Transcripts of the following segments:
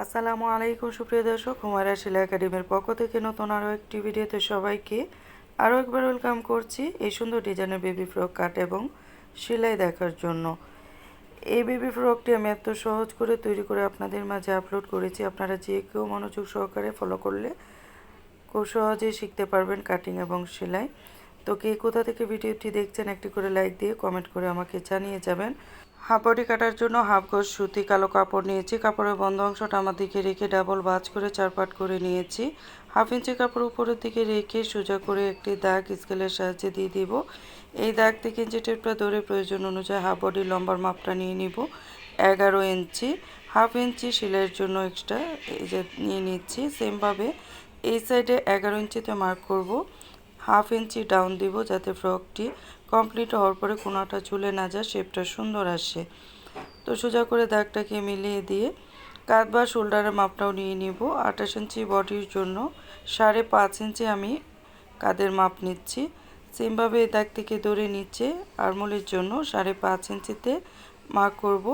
আসসালামু আলাইকুম, সুপ্রিয় দর্শক। হুমায়রা শিলা একাডেমির পক্ষ থেকে নতুন আরও একটি ভিডিওতে সবাইকে আরও একবার ওয়েলকাম করছি এই সুন্দর ডিজাইনের বেবি ফ্রক কাট এবং সেলাই দেখার জন্য। এই বেবি ফ্রকটি আমি এত সহজ করে তৈরি করে আপনাদের মাঝে আপলোড করেছি। আপনারা যে কেউ মনোযোগ সহকারে ফলো করলে খুব সহজেই শিখতে পারবেন কাটিং এবং সেলাই। তো কে কোথা থেকে ভিডিওটি দেখছেন, একটি করে লাইক দিয়ে কমেন্ট করে আমাকে জানিয়ে যাবেন। হাফ বডি কাটার জন্য হাফ গজ সুতি কালো কাপড় নিয়েছি। কাপড়ের বন্ধ অংশটা আমার দিকে রেখে ডাবল বাজ করে চারপাট করে নিয়েছি। হাফ ইঞ্চি কাপড় উপরের দিকে রেখে সোজা করে একটি দাগ স্কেলের সাহায্যে দিয়ে দিব। এই দাগ থেকে ইঞ্চি টেপটা ধরে প্রয়োজন অনুযায়ী হাফ বডি লম্বার মাপটা নিয়ে নিব। এগারো ইঞ্চি। হাফ ইঞ্চি সেলাইয়ের জন্য এক্সট্রা এই যে নিয়ে নিচ্ছি। সেমভাবে এই সাইডে এগারো ইঞ্চিতে মার্ক করব। হাফ ইঞ্চি ডাউন দিব যাতে ফ্রকটি কমপ্লিট হওয়ার পরে কোনোটা ঝুলে না যায় শেপটা সুন্দর আসে। তো সোজা করে দাগটাকে মিলিয়ে দিয়ে কাঁধ বা শোল্ডারের মাপটাও নিয়ে নিব। আঠাশ ইঞ্চি বডির জন্য সাড়ে পাঁচ ইঞ্চি আমি কাঁধের মাপ নিচ্ছি। সেমভাবে দাগ থেকে ধরে নিচ্ছে আরমোলের জন্য সাড়ে পাঁচ ইঞ্চিতে মার্ক করব।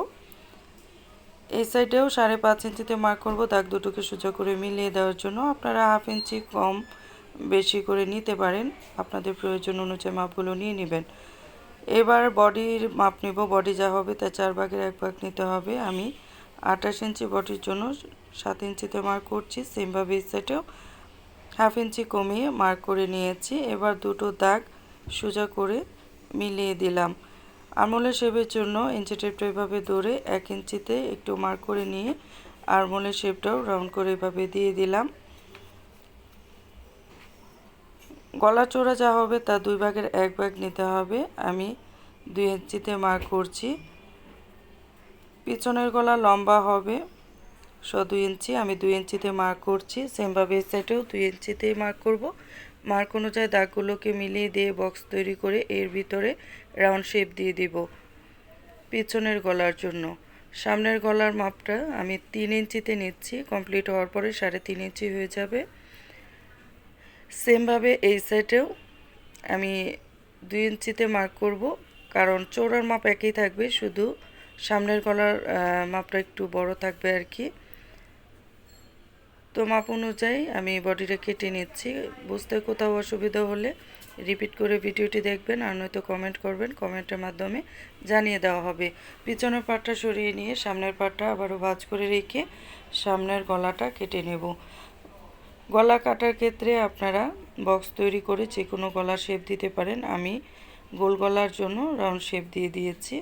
এই সাইডেও সাড়ে পাঁচ ইঞ্চিতে মার্ক করব, দাগ দুটোকে সোজা করে মিলিয়ে দেওয়ার জন্য। আপনারা হাফ ইঞ্চি কম বেশি করে নিতে পারেন। আপনাদের প্রয়োজন অনুযায়ী মাপগুলো নিয়ে নেবেন। এবার বডির মাপ নেব। বডি যা হবে তা চার ভাগের এক ভাগ নিতে হবে। আমি আঠাশ ইঞ্চি বডির জন্য সাত ইঞ্চিতে মার্ক করছি। সেমভাবে সাইডেও হাফ ইঞ্চি কমিয়ে মার্ক করে নিয়েছি। এবার দুটো দাগ সোজা করে মিলিয়ে দিলাম। আরমোলের শেপের জন্য ইঞ্চি টেপটা এভাবে ধরে এক ইঞ্চিতে একটু মার্ক করে নিয়ে আরমোলের শেপটাও রাউন্ড করে এভাবে দিয়ে দিলাম। গলা চোরা যা হবে তা দুই ভাগের এক ভাগ নিতে হবে। আমি দুই ইঞ্চিতে মার্ক করছি। পিছনের গলা লম্বা হবে। শ দুই ইঞ্চি, আমি দুই ইঞ্চিতে মার্ক করছি। সেমভাবে এই সাইডেও দুই ইঞ্চিতেই মার্ক করব। মার্ক অনুযায়ী দাগগুলোকে মিলিয়ে দিয়ে বক্স তৈরি করে এর ভিতরে রাউন্ড শেপ দিয়ে দিব পিছনের গলার জন্য। সামনের গলার মাপটা আমি তিন ইঞ্চিতে নিচ্ছি। কমপ্লিট হওয়ার পরে সাড়ে তিন ইঞ্চি হয়ে যাবে। সেমভাবে এই সাইডেও আমি দুই ইঞ্চিতে মার্ক করব। কারণ চৌড়ার মাপ একই থাকবে, শুধু সামনের গলার মাপটা একটু বড় থাকবে আর কি। তো মাপ অনুযায়ী আমি বডিটা কেটে নিচ্ছি। বুঝতে কোথাও অসুবিধা হলে রিপিট করে ভিডিওটি দেখবেন আর নয়তো কমেন্ট করবেন। কমেন্টের মাধ্যমে জানিয়ে দেওয়া হবে। পিছনের পাটটা সরিয়ে নিয়ে সামনের পাটটা আবারও ভাজ করে রেখে সামনের গলাটা কেটে নেব। গলা কাটার ক্ষেত্রে আপনারা বক্স তৈরি করে যে কোনো গলার শেপ দিতে পারেন। আমি গোল গলার জন্য রাউন্ড শেপ দিয়ে দিয়েছি।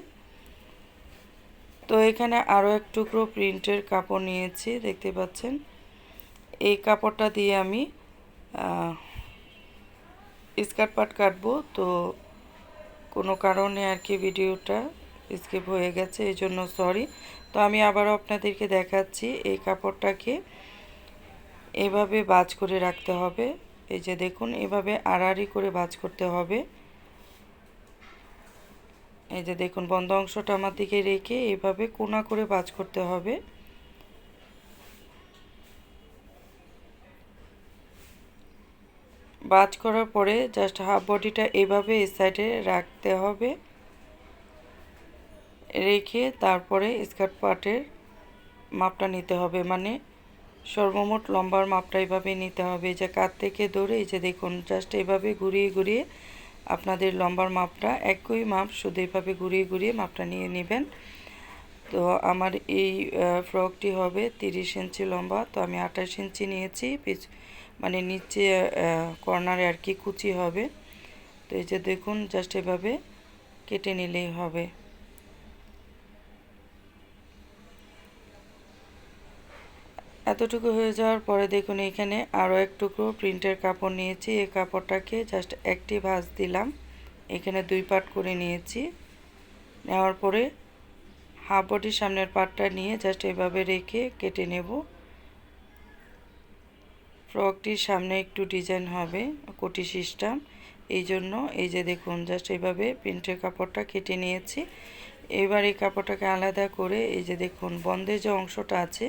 তো এখানে আরও এক টুকরো প্রিন্টের কাপড় নিয়েছি, দেখতে পাচ্ছেন। এই কাপড়টা দিয়ে আমি স্কার্ট পাট কাটবো। তো কোনো কারণে আর কি ভিডিওটা স্কিপ হয়ে গেছে এই জন্য সরি তো আমি আবারও আপনাদেরকে দেখাচ্ছি এই কাপড়টাকে। এভাবে বাজ করে রাখতে হবে। এই যে দেখুন, এভাবে আড়াআড়ি করে বাজ করতে হবে। এই যে দেখুন, বন্ধ অংশটা আমার দিকে রেখে এভাবে কোনা করে বাজ করতে হবে। বাজ করার পরে জাস্ট হাফ বডিটা এভাবে এই সাইডে রাখতে হবে। রেখে তারপরে স্কার্ট পার্টের মাপটা নিতে হবে। মানে সর্বমোট লম্বার মাপটা এইভাবে নিতে হবে। যে কাত থেকে ধরে এই যে দেখুন জাস্ট এইভাবে ঘুরিয়ে ঘুরিয়ে আপনাদের লম্বার মাপটা, একই মাপ, শুধু এইভাবে ঘুরিয়ে ঘুরিয়ে মাপটা নিয়ে নেবেন। তো আমার এই ফ্রকটি হবে তিরিশ ইঞ্চি লম্বা, তো আমি আঠাশ ইঞ্চি নিয়েছি, পিছ মানে নিচে কর্নারে আর কি কুচি হবে। তো এই যে দেখুন জাস্ট এভাবে কেটে নিলেই হবে। এতটুকু হয়ে যাওয়ার পরে দেখুন এখানে আরও এক টুকরো প্রিন্টের কাপড় নিয়েছি। এই কাপড়টাকে জাস্ট একটি ভাঁজ দিলাম। এখানে দুই পাট করে নিয়েছি। নেওয়ার পরে হাফ বডির সামনের পাটটা নিয়ে জাস্ট এভাবে রেখে কেটে নেব। ফ্রকটির সামনে একটু ডিজাইন হবে, কোটি সিস্টেম। এই জন্য এই যে দেখুন জাস্ট এইভাবে প্রিন্টের কাপড়টা কেটে নিয়েছি। এবার এই কাপড়টাকে আলাদা করে এই যে দেখুন বন্ধের যে অংশটা আছে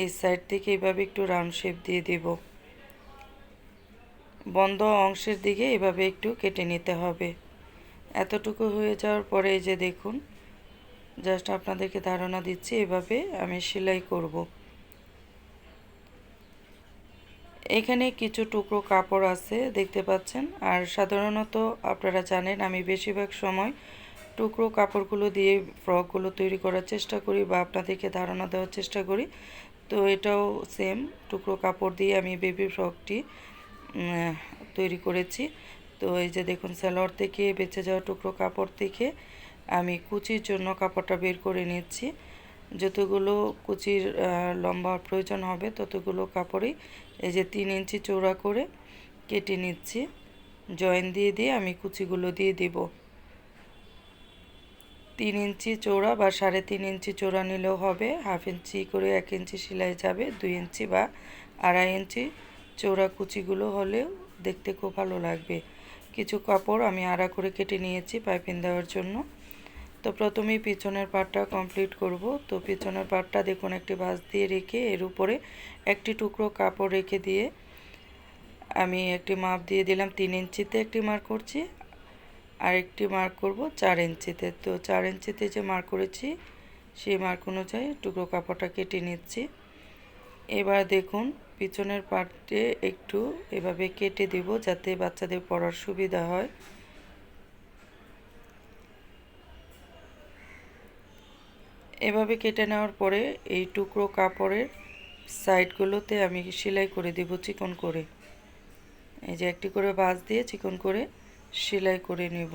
এই সাইড থেকে এভাবে একটু রাউন্ড শেপ দিয়ে দেব। বন্ধ অংশের দিকে এভাবে একটু কেটে নিতে হবে। এতটুকু হয়ে যাওয়ার পরে এই যে দেখুন জাস্ট আপনাদেরকে ধারণা দিচ্ছি, এভাবে আমি সেলাই করব। এখানে কিছু টুকরো কাপড় আছে, দেখতে পাচ্ছেন। আর সাধারণত আপনারা জানেন, আমি বেশিরভাগ সময় টুকরো কাপড়গুলো দিয়ে ফ্রকগুলো তৈরি করার চেষ্টা করি বা আপনাদেরকে ধারণা দেওয়ার চেষ্টা করি। তো এটাও সেম টুকরো কাপড় দিয়ে আমি বেবি ফ্রকটি তৈরি করেছি। তো এই যে দেখুন সালোয়ার থেকে বেঁচে যাওয়া টুকরো কাপড় থেকে আমি কুচির জন্য কাপড়টা বের করে নিচ্ছি যতগুলো কুচির লম্বা প্রয়োজন হবে, ততগুলো কাপড়ই এই যে তিন ইঞ্চি চৌড়া করে কেটে নিচ্ছি। জয়েন দিয়ে দিয়ে আমি কুচিগুলো দিয়ে দিব। তিন ইঞ্চি চৌড়া বা সাড়ে তিন ইঞ্চি চৌড়া নিলেও হবে। হাফ ইঞ্চি করে এক ইঞ্চি সেলাই যাবে, দুই ইঞ্চি বা আড়াই ইঞ্চি চৌড়া কুচিগুলো হলেও দেখতে খুব ভালো লাগবে। কিছু কাপড় আমি আড়া করে কেটে নিয়েছি পাইপিং দেওয়ার জন্য। তো প্রথমেই পিছনের পাটটা কমপ্লিট করব। তো পিছনের পাটটা দেখুন একটি বাস দিয়ে রেখে এর উপরে একটি টুকরো কাপড় রেখে দিয়ে আমি একটি মাপ দিয়ে দিলাম। তিন ইঞ্চিতে একটি মার্ক করছি। আর একটি মার্ক করব চার ইঞ্চিতে। তো চার ইঞ্চিতে যে মার্ক করেছি, সেই মার্ক অনুযায়ী টুকরো কাপড়টা কেটে নিচ্ছি। এবার দেখুন, পিছনের পার্টে একটু এভাবে কেটে দেব যাতে বাচ্চাদের পড়ার সুবিধা হয়। এভাবে কেটে নেওয়ার পরে এই টুকরো কাপড়ের সাইডগুলোতে আমি সেলাই করে দেব চিকন করে। এই যে একটি করে বাঁশ দিয়ে চিকন করে সেলাই করে নেব।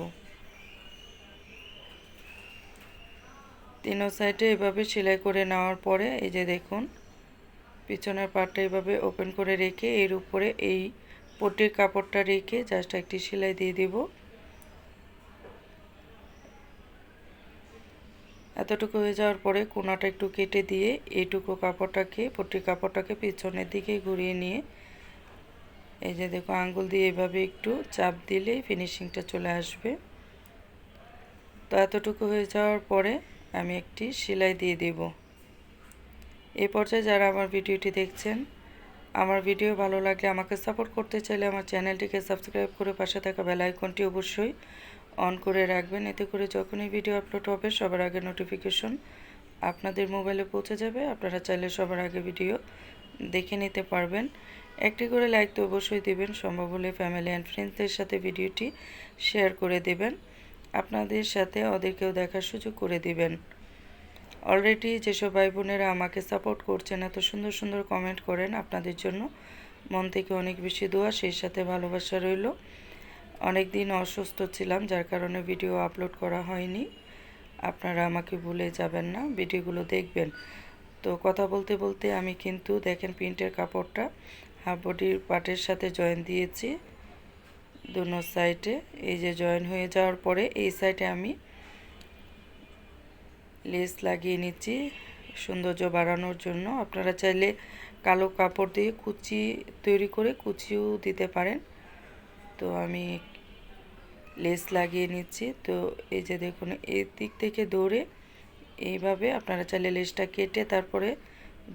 তিনো সাইডে এভাবে সেলাই করে নেওয়ার পরে, এই যে দেখুন, পিছনের পাটটা এভাবে ওপেন করে রেখে, এর উপরে এই পটির কাপড়টা রেখে জাস্ট একটি সেলাই দিয়ে দেব। এতটুকু হয়ে যাওয়ার পরে কোনাটা একটু কেটে দিয়ে, এইটুকু কাপড়টাকে, পটির কাপড়টাকে পিছনের দিকে ঘুরিয়ে নিয়ে এই যে দেখো, আঙ্গুল দিয়ে এভাবে একটু চাপ দিলেই ফিনিশিংটা চলে আসবে। তো এতটুকু হয়ে যাওয়ার পরে আমি একটি সেলাই দিয়ে দেব। এই পর্যায়ে যারা আমার ভিডিওটি দেখছেন, আমার ভিডিও ভালো লাগলে আমাকে সাপোর্ট করতে চাইলে আমার চ্যানেলটিকে সাবস্ক্রাইব করে পাশে থাকা বেল আইকনটি অবশ্যই অন করে রাখবেন। এতে করে যখনই ভিডিও আপলোড হবে, সবার আগে নোটিফিকেশন আপনাদের মোবাইলে পৌঁছে যাবে। আপনারা চাইলে সবার আগে ভিডিও দেখে নিতে পারবেন। একটি করে লাইক তো অবশ্যই দেবেন। সম্ভব হলে ফ্যামিলি অ্যান্ড ফ্রেন্ডসদের সাথে ভিডিওটি শেয়ার করে দেবেন। আপনাদের সাথে ওদেরকেও দেখার সুযোগ করে দিবেন। অলরেডি যেসব ভাই বোনেরা আমাকে সাপোর্ট করছেন এত সুন্দর সুন্দর কমেন্ট করেন আপনাদের জন্য। মন থেকে অনেক বেশি দোয়া, সেই সাথে ভালোবাসা রইল। অনেক দিন অসুস্থ ছিলাম, যার কারণে ভিডিও আপলোড করা হয়নি। আপনারা আমাকে ভুলে যাবেন না ভিডিওগুলো দেখবেন। তো কথা বলতে বলতে আমি কিন্তু দেখেন প্রিন্টের কাপড়টা হাফ বডির পাটের সাথে জয়েন দিয়েছি দুনো সাইডে। এই যে জয়েন হয়ে যাওয়ার পরে এই সাইডে আমি লেস লাগিয়ে নিচ্ছি সৌন্দর্য বাড়ানোর জন্য। আপনারা চাইলে কালো কাপড় দিয়ে কুচি তৈরি করে কুচিও দিতে পারেন। তো আমি লেস লাগিয়ে নিচ্ছি। তো এই যে দেখুন, এই দিক থেকে দৌড়ে এইভাবে আপনারা চাইলে লেসটা কেটে তারপরে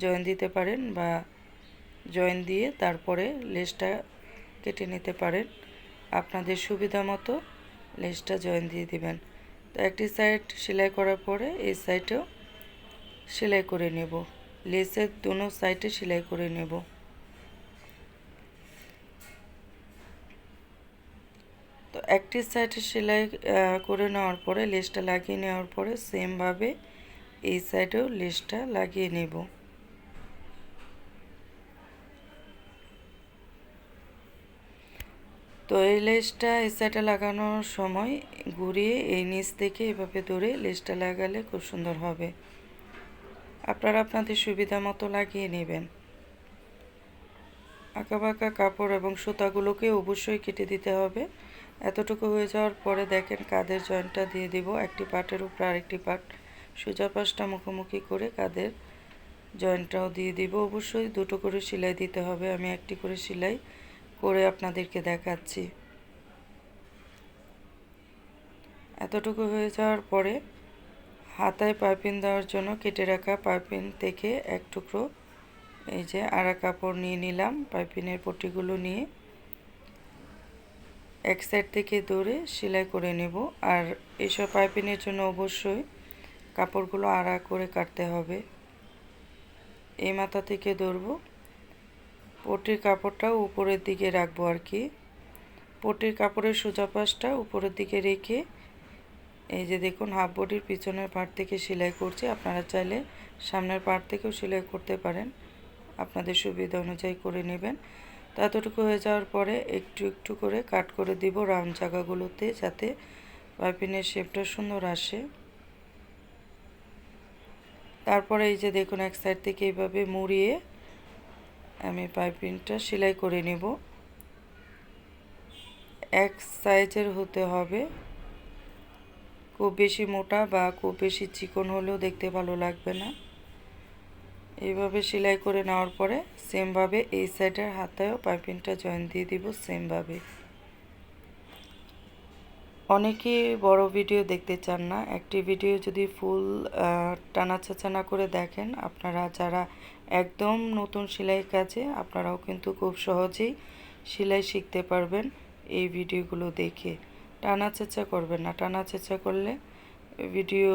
জয়েন দিতে পারেন বা জয়েন দিয়ে তারপরে লেসটা কেটে নিতে পারেন। আপনাদের সুবিধা মতো লেসটা জয়েন দিয়ে দিবেন। তো একটি সাইড সেলাই করার পরে এই সাইডেও সেলাই করে নেব। লেসের দুনো সাইডে সেলাই করে নেব। তো একটি সাইডে সেলাই করে নেওয়ার পরে লেসটা লাগিয়ে নেওয়ার পরে সেমভাবে এই সাইডেও লেসটা লাগিয়ে নেব। তো এই লেসটা এই লাগানোর সময় ঘুরিয়ে এই নিচ থেকে এভাবে ধরে লেসটা লাগালে খুব সুন্দর হবে। আপনারা আপনাদের সুবিধা মতো লাগিয়ে নেবেন। আঁকাবাঁকা কাপড় এবং সুতাগুলোকে অবশ্যই কেটে দিতে হবে। এতটুকু হয়ে যাওয়ার পরে দেখেন কাদের জয়েন্টটা দিয়ে দিব। একটি পাটের উপর আরেকটি পাট। সোজা পাশটা মুখোমুখি করে কাদের জয়েন্টটাও দিয়ে দিব। অবশ্যই দুটো করে সেলাই দিতে হবে। আমি একটি করে সেলাই করে আপনাদেরকে দেখাচ্ছি। এতটুকু হয়ে যাওয়ার পরে হাতায় পাইপিন দেওয়ার জন্য কেটে রাখা পাইপিন থেকে এক টুকরো এই যে আড়া কাপড় নিয়ে নিলাম পাইপিনের পটিগুলো নিয়ে। এক সাইড থেকে দৌড়ে সেলাই করে নেব। আর এসব পাইপিনের জন্য অবশ্যই কাপড়গুলো আড়া করে কাটতে হবে। এই মাথা থেকে ধরবো পটির কাপড়টা উপরের দিকে রাখব আর কি। পটির কাপড়ের সোজা পাশটা উপরের দিকে রেখে এই যে দেখুন হাফ বডির পিছনের পার্ট থেকে সেলাই করছি। আপনারা চাইলে সামনের পার্ট থেকেও সেলাই করতে পারেন। আপনাদের সুবিধা অনুযায়ী করে নেবেন। ততটুকু হয়ে যাওয়ার পরে একটু একটু করে কাট করে দিব রাউন্ড জায়গাগুলোতে যাতে পাইপিনের শেপটা সুন্দর আসে। তারপরে এই যে দেখুন, এক সাইড থেকে এইভাবে মুড়িয়ে আমি পাইপিংটা সেলাই করে নেব। এক সাইজের হতে হবে। খুব বেশি মোটা বা খুব বেশি চিকন হলেও দেখতে ভালো লাগবে না। এইভাবে সেলাই করে নেওয়ার পরে সেমভাবে এই সাইডের হাতেও পাইপিংটা জয়েন দিয়ে দিব সেমভাবে। অনেকে বড় ভিডিও দেখতে চান না। একটি ভিডিও যদি ফুল টানা চাচা না করে দেখেন, আপনারা যারা একদম নতুন সেলাই কাজে আপনারাও কিন্তু খুব সহজেই সেলাই শিখতে পারবেন এই ভিডিওগুলো দেখে। টানা চেঁচা করবেন না। টানা চেঁচা করলে ভিডিও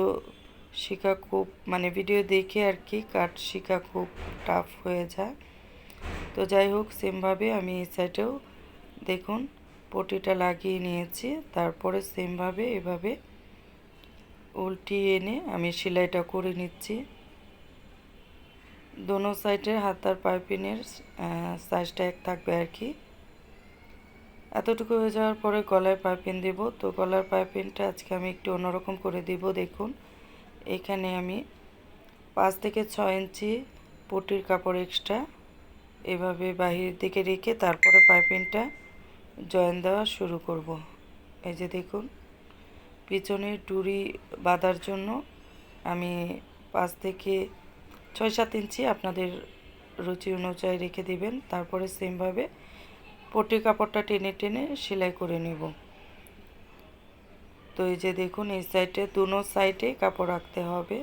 শেখা খুব মানে ভিডিও দেখে আর কি কাট শেখা খুব টাফ হয়ে যায়। তো যাই হোক, সেমভাবে আমি এই সাইডেও দেখুন পটিটা লাগিয়ে নিয়েছি। তারপরে সেমভাবে এভাবে উল্টিয়ে এনে আমি সেলাইটা করে নিচ্ছি। দোনো সাইডের হাতার পাইপিনের সাইজটা এক থাকবে আর কি। এতটুকু হয়ে যাওয়ার পরে গলায় পাইপিন দেব। তো গলার পাইপিনটা আজকে আমি একটু অন্যরকম করে দিব, দেখুন। এখানে আমি পাঁচ থেকে ছয় ইঞ্চি পটির কাপড় এক্সট্রা এভাবে বাহির দিকে রেখে তারপরে পাইপিনটা জয়েন দেওয়া শুরু করব। এই যে দেখুন, পিছনের ডুরি বাঁধার জন্য আমি পাঁচ থেকে ছয় সাত ইঞ্চি আপনাদের রুচি অনুযায়ী রেখে দিবেন। তারপরে সেমভাবে পটি কাপড়টা টেনে টেনে সেলাই করে নেব। তো এই যে দেখুন, এই সাইডে, দুনো সাইডে কাপড় রাখতে হবে।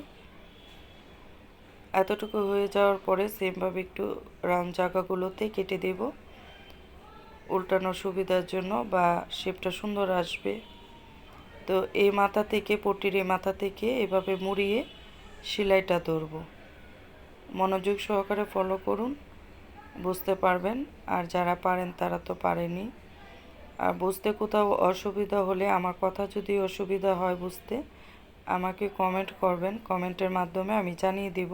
এতটুকু হয়ে যাওয়ার পরে সেমভাবে একটু রাউন্ড জায়গাগুলোতে কেটে দেব। উল্টানোর সুবিধার জন্য বা শেপটা সুন্দর আসবে। তো এই মাথা থেকে, পটির এই মাথা থেকে এভাবে মুড়িয়ে সেলাইটা ধরবো। মনোযোগ সহকারে ফলো করুন, বুঝতে পারবেন। আর যারা পারেন তারা তো পারেনি আর বুঝতে কোথাও অসুবিধা হলে, আমার কথা যদি অসুবিধা হয় বুঝতে, আমাকে কমেন্ট করবেন। কমেন্টের মাধ্যমে আমি জানিয়ে দিব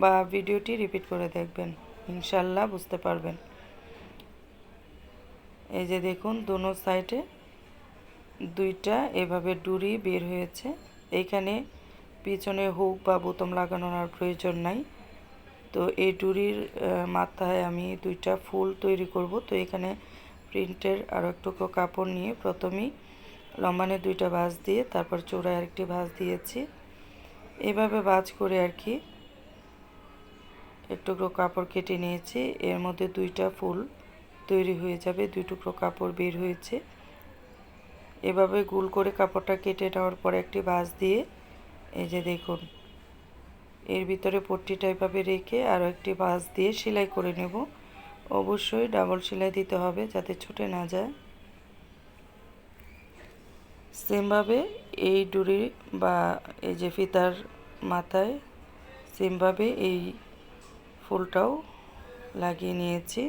বা ভিডিওটি রিপিট করে দেখবেন। ইনশাল্লাহ বুঝতে পারবেন। এই যে দেখুন, দোনো সাইডে দুইটা এভাবে ডুরি বের হয়েছে। এইখানে পিছনে হুক বা বোতাম লাগানোর আর প্রয়োজন নাই। তো এই ডুরির মাথায় আমি দুইটা ফুল তৈরি করব। তো এখানে প্রিন্টের আরও একটু কাপড় নিয়ে প্রথমেই লম্বানে দুইটা ভাঁজ দিয়ে তারপর চোড়ায় আরেকটি ভাঁজ দিয়েছি। এভাবে ভাঁজ করে আর কি একটু কাপড় কেটে নিয়েছি। এর মধ্যে দুইটা ফুল তৈরি হয়ে যাবে, দুই টুকরো কাপড় বের হয়েছে। এভাবে গুল করে কাপড়টা কেটে নেওয়ার পরে একটি ভাঁজ দিয়ে, এই যে দেখুন এর ভিতরে পট্টিটা এভাবে রেখে আরও একটি ভাঁজ দিয়ে সেলাই করে নেব। অবশ্যই ডাবল সেলাই দিতে হবে যাতে ছুটে না যায়। সেমভাবে এই ডুরি বা এই যে ফিতার মাথায় সেমভাবে এই ফুলটাও লাগিয়ে নিয়েছি।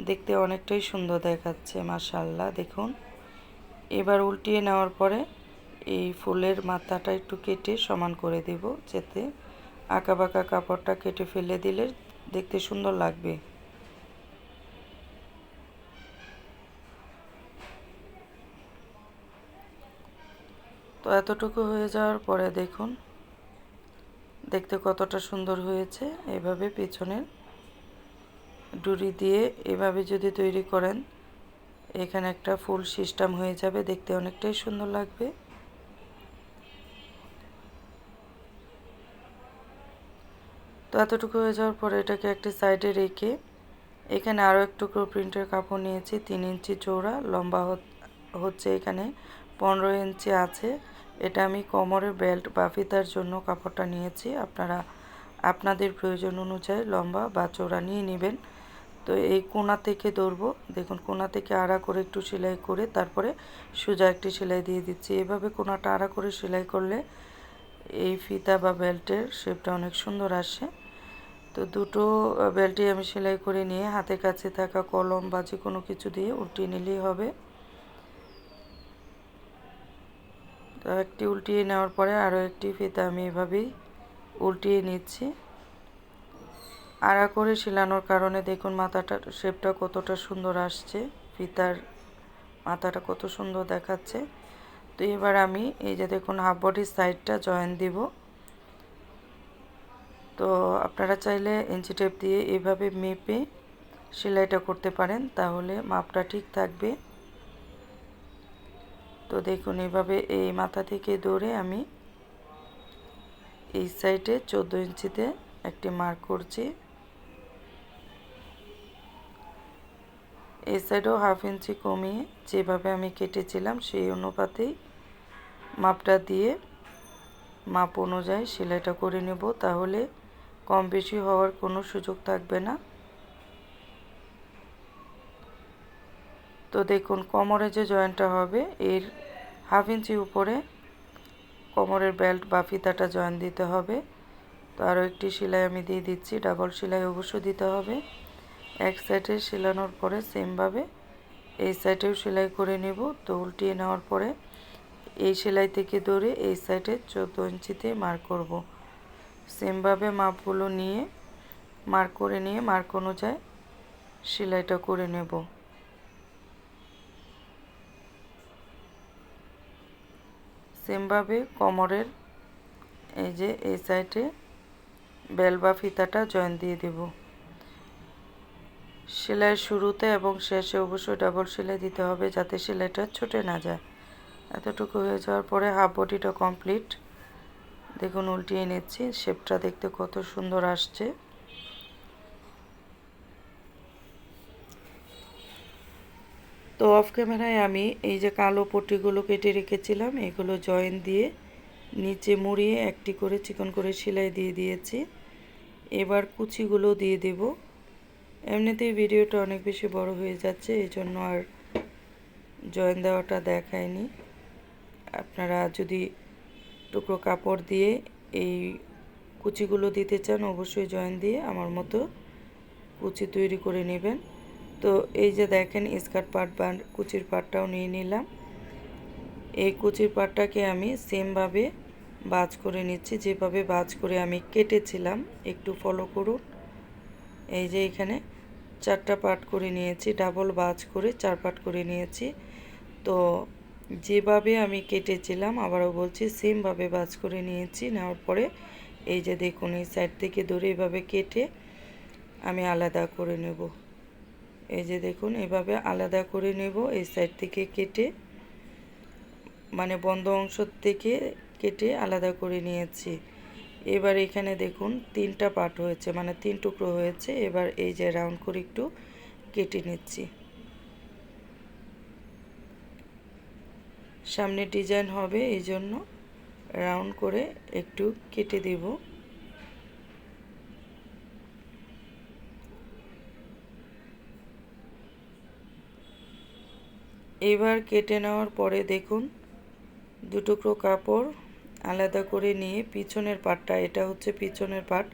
দেখতে অনেকটাই সুন্দর দেখাচ্ছে মাশাল্লাহ দেখুন। এবার উল্টিয়ে নেওয়ার পরে এই ফুলের মাথাটা একটু কেটে সমান করে দেব যাতে আঁকা বাঁকা কাপড়টা কেটে ফেলে দিলে দেখতে সুন্দর লাগবে। তো এতটুকু হয়ে যাওয়ার পরে দেখুন, দেখতে কতটা সুন্দর হয়েছে। এভাবে পিছনের ডুরি দিয়ে এভাবে যদি তৈরি করেন, এখানে একটা ফুল সিস্টেম হয়ে যাবে, দেখতে অনেকটাই সুন্দর লাগবে। তো এতটুকু হয়ে যাওয়ার পরে এটাকে একটি সাইডে রেখে এখানে আরও একটু প্রিন্টের কাপড় নিয়েছি। তিন ইঞ্চি চৌড়া লম্বা হচ্ছে এখানে পনেরো ইঞ্চি আছে। এটা আমি কোমরের বেল্ট বা ফিতার জন্য কাপড়টা নিয়েছি। আপনারা, আপনাদের প্রয়োজন অনুযায়ী লম্বা বা চৌড়া নিয়ে নেবেন। তো এই কোনা থেকে ধরবো। দেখুন, কোনা থেকে আড়া করে একটু সেলাই করে তারপরে সোজা একটি সেলাই দিয়ে দিচ্ছি। এভাবে কোনাটা আড়া করে সেলাই করলে এই ফিতা বা বেল্টের শেপটা অনেক সুন্দর আসে। তো দুটো বেল্টই আমি সেলাই করে নিয়ে হাতের কাছে থাকা কলম বা যে কোনো কিছু দিয়ে উল্টিয়ে নিলেই হবে। তো একটি উল্টিয়ে নেওয়ার পরে আরও একটি ফিতা আমি এভাবেই উল্টিয়ে নিচ্ছি। আড়া করে শিলানোর কারণে দেখুন মাথাটা শেপটা কতটা সুন্দর আসছে, ফিতার মাথাটা কত সুন্দর দেখাচ্ছে। তো এবার আমি এই যে দেখুন হাফ বডির সাইডটা জয়েন দিব। তো আপনারা চাইলে ইঞ্চি টেপ দিয়ে এভাবে মেপে সেলাইটা করতে পারেন, তাহলে মাপটা ঠিক থাকবে। তো দেখুন, এভাবে এই মাথা থেকে দৌড়ে আমি এই সাইডে চোদ্দ ইঞ্চিতে একটি মার্ক করছি। এই সাইডেও হাফ ইঞ্চি কমিয়ে যেভাবে আমি কেটেছিলাম, সেই অনুপাতেই মাপটা দিয়ে মাপ অনুযায়ী সেলাইটা করে নেব, তাহলে কম বেশি হওয়ার কোনো সুযোগ থাকবে না। তো দেখুন, কোমরে যে জয়েন্টটা হবে, এর হাফ ইঞ্চি উপরে কোমরের বেল্ট বা ফিতাটা জয়েন দিতে হবে। তো আরও একটি সেলাই আমি দিয়ে দিচ্ছি ডাবল সেলাই অবশ্যই দিতে হবে। এক সাইডে সেলানোর পরে সেমভাবে এই সাইডেও সেলাই করে নেব। তো উল্টিয়ে নেওয়ার পরে এই সেলাই থেকে ধরে এই সাইডে চোদ্দ ইঞ্চিতে মার্ক করব। সেমভাবে মাপগুলো নিয়ে, মার্ক করে নিয়ে, মার্ক অনুযায়ী সেলাইটা করে নেব। সেমভাবে কোমরের এই যে, এই সাইডে বেল বা ফিতাটা জয়েন দিয়ে দেব। সেলাইয়ের শুরুতে এবং শেষে অবশ্যই ডাবল সেলাই দিতে হবে যাতে সেলাইটা ছুটে না যায়। এতটুকু হয়ে যাওয়ার পরে হাফ বডিটা কমপ্লিট। দেখুন, উল্টিয়ে নিচ্ছি। শেপটা দেখতে কত সুন্দর আসছে। তো অফ ক্যামেরায় আমি এই যে কালো পট্টিগুলো কেটে রেখেছিলাম, এগুলো জয়েন দিয়ে নিচে মুড়িয়ে একটি করে চিকন করে সেলাই দিয়ে দিয়েছি। এবার কুচিগুলো দিয়ে দেব। এমনিতেই ভিডিওটা অনেক বেশি বড় হয়ে যাচ্ছে এই জন্য আর জয়েন দেওয়াটা দেখায়নি। আপনারা যদি টুকরো কাপড় দিয়ে এই কুচিগুলো দিতে চান, অবশ্যই জয়েন দিয়ে আমার মতো কুচি তৈরি করে নেবেন। তো এই যে দেখেন, স্কার্ট পাট বা কুচির পাটটাও নিয়ে নিলাম। এই কুচির পাটটাকে আমি সেমভাবে বাজ করে নিচ্ছি। যেভাবে বাজ করে আমি কেটেছিলাম, একটু ফলো করুন। এই যে এখানে চারটা পাট করে নিয়েছি ডাবল বাজ করে চার পাট করে নিয়েছি। তো যেভাবে আমি কেটেছিলাম আবারও বলছি, সেমভাবে বাজ করে নিয়েছি, নেওয়ার পরে এই যে দেখুন, এই সাইড থেকে ধরে এভাবে কেটে আমি আলাদা করে নেব। এই যে দেখুন, এভাবে আলাদা করে নেব, এই সাইড থেকে কেটে মানে বন্ধ অংশ থেকে কেটে আলাদা করে নিয়েছি। এবার এখানে দেখুন, তিনটা পার্ট হয়েছে মানে তিন টুকরো হয়েছে। এবার এই যে রাউন্ড করে একটু কেটে নিচ্ছি। সামনে ডিজাইন হবে এই জন্য রাউন্ড করে একটু কেটে দেব। এবার কেটে নেওয়ার পরে দেখুন, দুটুকরো কাপড় আলাদা করে নিয়ে পিছনের পাটটা, এটা হচ্ছে পিছনের পাট।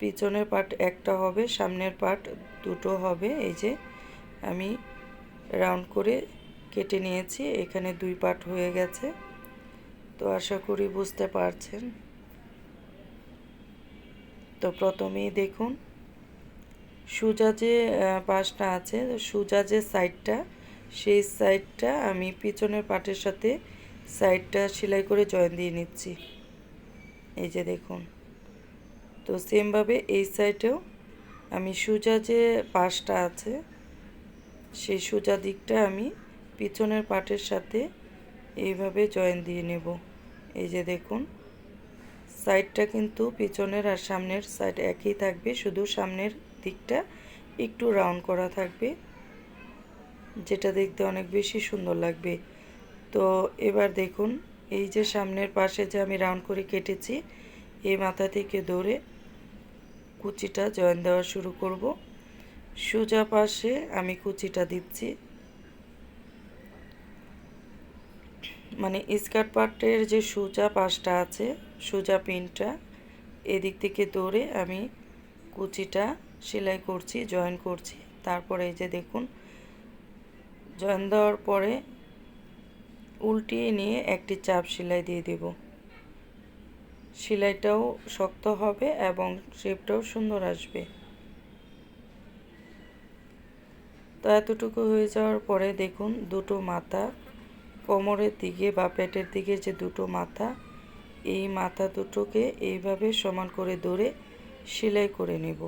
পিছনের পাট একটা হবে, সামনের পাট দুটো হবে, এই যে আমি রাউন্ড করে কেটে নিয়েছি, এখানে দুই পাট হয়ে গেছে। তো আশা করি বুঝতে পারছেন। তো প্রথমেই দেখুন, সুজা যে পাশটা আছে সুজা যে সাইডটা, সেই সাইডটা আমি পিছনের পাটের সাথে সাইডটা সেলাই করে জয়েন দিয়ে নিচ্ছি। এই যে দেখুন। তো সেমভাবে এই সাইডেও আমি সুজা যে পাশটা আছে, সেই সোজা দিকটা আমি পিছনের পাটের সাথে এইভাবে জয়েন দিয়ে নেব। এই যে দেখুন, সাইডটা কিন্তু পিছনের আর সামনের সাইড একই থাকবে, শুধু সামনের দিকটা একটু রাউন্ড করা থাকবে, যেটা দেখতে অনেক বেশি সুন্দর লাগবে। তো এবার দেখুন, এই যে সামনের পাশে যে আমি রাউন্ড করে কেটেছি, এই মাথা থেকে ধরে কুচিটা জয়েন দেওয়া শুরু করব। সোজা পাশে আমি কুচিটা দিচ্ছি। মানে স্কার্ট পার্টের যে সোজা পাশটা আছে, সোজা পিনটা, এদিক থেকে ধরে আমি কুচিটা সেলাই করছি, জয়েন করছি। তারপরে এই যে দেখুন, জয়েন দেওয়ার পরে উল্টিয়ে নিয়ে একটি চাপ সেলাই দিয়ে দেব। সেলাইটাও শক্ত হবে এবং শেপটাও সুন্দর আসবে। তো এতটুকু হয়ে যাওয়ার পরে দেখুন, দুটো মাথা কোমরের দিকে বা পেটের দিকে যে দুটো মাথা, এই মাথা দুটোকে এইভাবে সমান করে ধরে সেলাই করে নেব।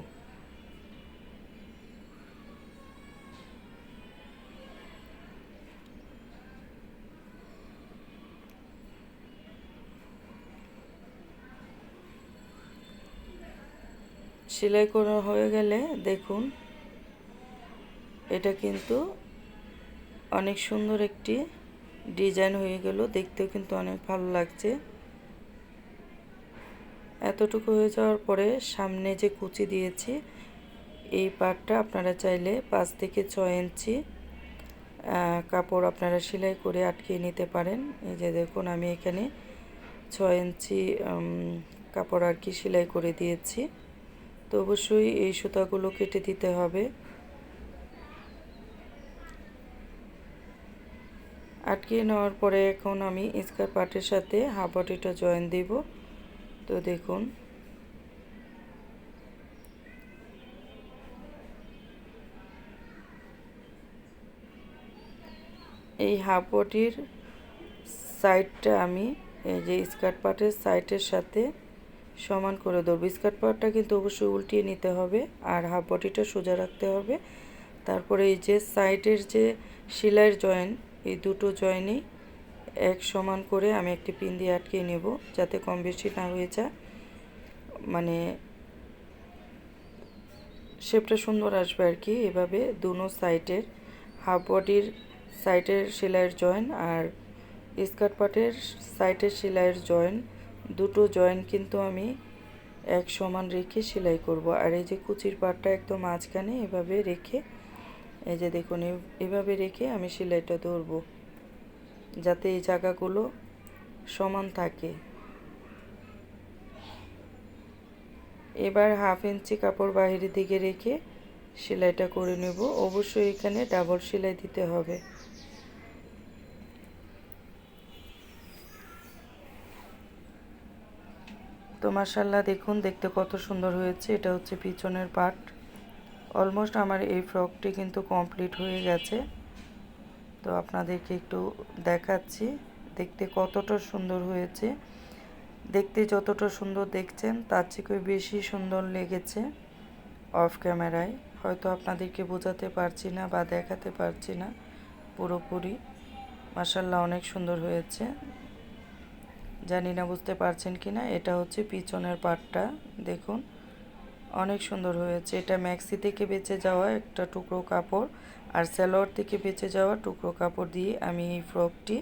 সেলাই করা হয়ে গেলে দেখুন, এটা কিন্তু অনেক সুন্দর একটি ডিজাইন হয়ে গেল, দেখতেও কিন্তু অনেক ভালো লাগছে। এতটুকু হয়ে যাওয়ার পরে সামনে যে কুচি দিয়েছি, এই পাটটা আপনারা চাইলে পাঁচ থেকে ছয় ইঞ্চি কাপড় আপনারা সেলাই করে আটকিয়ে নিতে পারেন। এই যে দেখুন, আমি এখানে ছয় ইঞ্চি কাপড় আর কি সেলাই করে দিয়েছি। তো অবশ্যই এই সুতাগুলো কেটে দিতে হবে। আটকিয়ে নেওয়ার পরে এখন আমি স্কার পাটের সাথে হাফ বডিটা জয়েন দিব। তো দেখুন। এই হাফ বডির সাইডটা আমি, এই যে স্কার্ট পার্টের সাইডের সাথে সমান করে ধরবো। স্কার্ট পার্টটা কিন্তু অবশ্যই উল্টিয়ে নিতে হবে আর হাফ বডিটা সোজা রাখতে হবে। তারপরে এই যে সাইডের যে সেলাইয়ের জয়েন এই দুটো জয়েনই এক সমান করে আমি একটি পিন দিয়ে আটকে নেব, যাতে কম বেশি না হয়ে যায়। মানে শেপটা সুন্দর আসবে আর কি। এভাবে দুনো সাইডের হাফ বডির সাইডের সেলাইয়ের জয়েন আর স্কার্ট পার্টের সাইডের সেলাইয়ের জয়েন দুটো জয়েন কিন্তু আমি এক সমান রেখে সেলাই করব। আর এই যে কুচির পাটটা একদম মাঝখানে এভাবে রেখে এই যে দেখুন এভাবে রেখে আমি সেলাইটা ধরবো, যাতে এই জায়গাগুলো সমান থাকে। এবার হাফ ইঞ্চি কাপড় বাহিরের দিকে রেখে সেলাইটা করে নেব। অবশ্যই এখানে ডাবল সেলাই দিতে হবে। তো মার্শাল্লাহ দেখুন, দেখতে কত সুন্দর হয়েছে। এটা হচ্ছে পিছনের পার্ট অলমোস্ট আমার এই ফ্রকটি কিন্তু কমপ্লিট হয়ে গেছে। তো আপনাদেরকে একটু দেখাচ্ছি, দেখতে কতটা সুন্দর হয়েছে। দেখতে যতটা সুন্দর দেখছেন, তার থেকে বেশি সুন্দর লেগেছে অফ ক্যামেরায় হয়তো আপনাদেরকে বোঝাতে পারছি না বা দেখাতে পারছি না পুরোপুরি। মাসাল্লাহ অনেক সুন্দর হয়েছে। জানি না, বুঝতে পারছেন কি না এটা হচ্ছে পিছনের পাটটা দেখুন। অনেক সুন্দর হয়েছে। এটা ম্যাক্সি থেকে বেঁচে যাওয়া একটা টুকরো কাপড় আর স্যালোয়ার থেকে বেঁচে যাওয়া টুকরো কাপড় দিয়ে আমি এই ফ্রকটি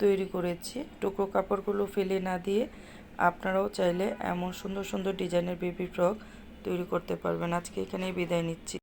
তৈরি করেছি। টুকরো কাপড়গুলো ফেলে না দিয়ে আপনারাও চাইলে এমন সুন্দর সুন্দর ডিজাইনের বেবি ফ্রক তৈরি করতে পারবেন। আজকে এখানেই বিদায় নিচ্ছি।